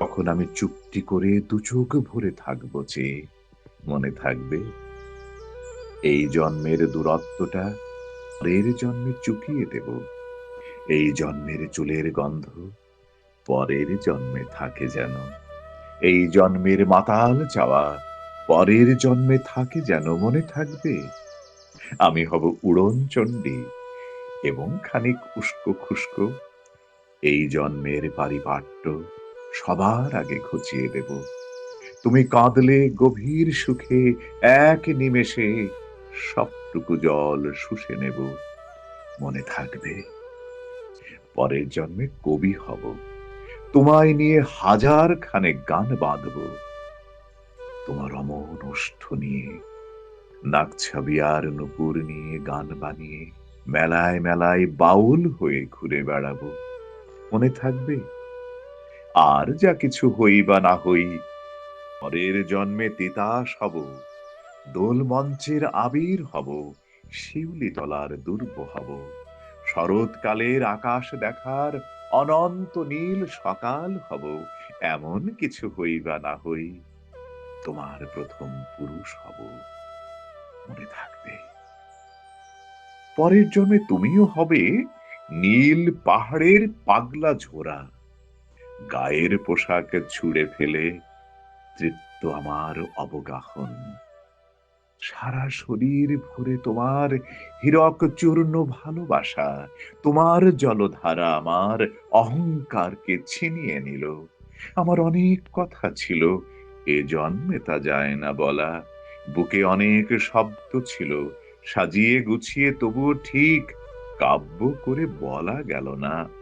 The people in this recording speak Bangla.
তখন আমি চুপটি করে দু চোখ ভরে থাকব যে, মনে থাকবে, এই জন্মের দূরত্বটা পরের জন্মে চুকিয়ে দেব। এই জন্মের চুলের গন্ধ পরের জন্মে থাকে যেন। এই জন্মের মাতাল চাওয়া পরের জন্মে থাকে যেন, মনে থাকবে। আমি হব উড়ন চণ্ডী এবং খানিক উস্কো খুস্কো। এই জন্মের পারিপাট্য সবার আগে ঘুচিয়ে দেব। তুমি কাঁদলে গভীর সুখে, এক নিমেষে সবটুকু জল শুষে নেব। মনে থাকবে, পরের জন্মে কবি হব। তোমায় নিয়ে হাজার খানে গান বাঁধব। তোমার অমন ওষ্ঠ নিয়ে নাকছাবি আর নুপুর নিয়ে গান বানিয়ে, মেলায় মেলায় বাউল হয়ে ঘুরে বেড়াবো। মনে থাকবে? আর যা কিছু হই বা না হই, পরের জন্মে তিতাস হব দোল মঞ্চের আবির হব, শিউলি তলার দুর্ব হব। শরৎকালের আকাশ দেখার অনন্ত নীল সকাল হব, এমন কিছু হই বা না হই, তোমার প্রথম পুরুষ হব। মনে থাকবে। পরের জন্মে তুমিও হবে নীল পাহাড়ের পাগলা ঝোরা গায়ের পোশাক ছুঁড়ে ফেলে তৃপ্ত আমার অবগাহন। সারা শরীর ভরে তোমার হীরক চূর্ণ ভালোবাসা, তোমার জলধারা আমার অহংকারকে ছিনিয়ে নিল। আমার অনেক কথা ছিল, এ জন্মে তা যায় না বলা। বুকে অনেক শব্দ ছিল, সাজিয়ে গুছিয়ে তবুও ঠিক কাব্য করে বলা গেল না।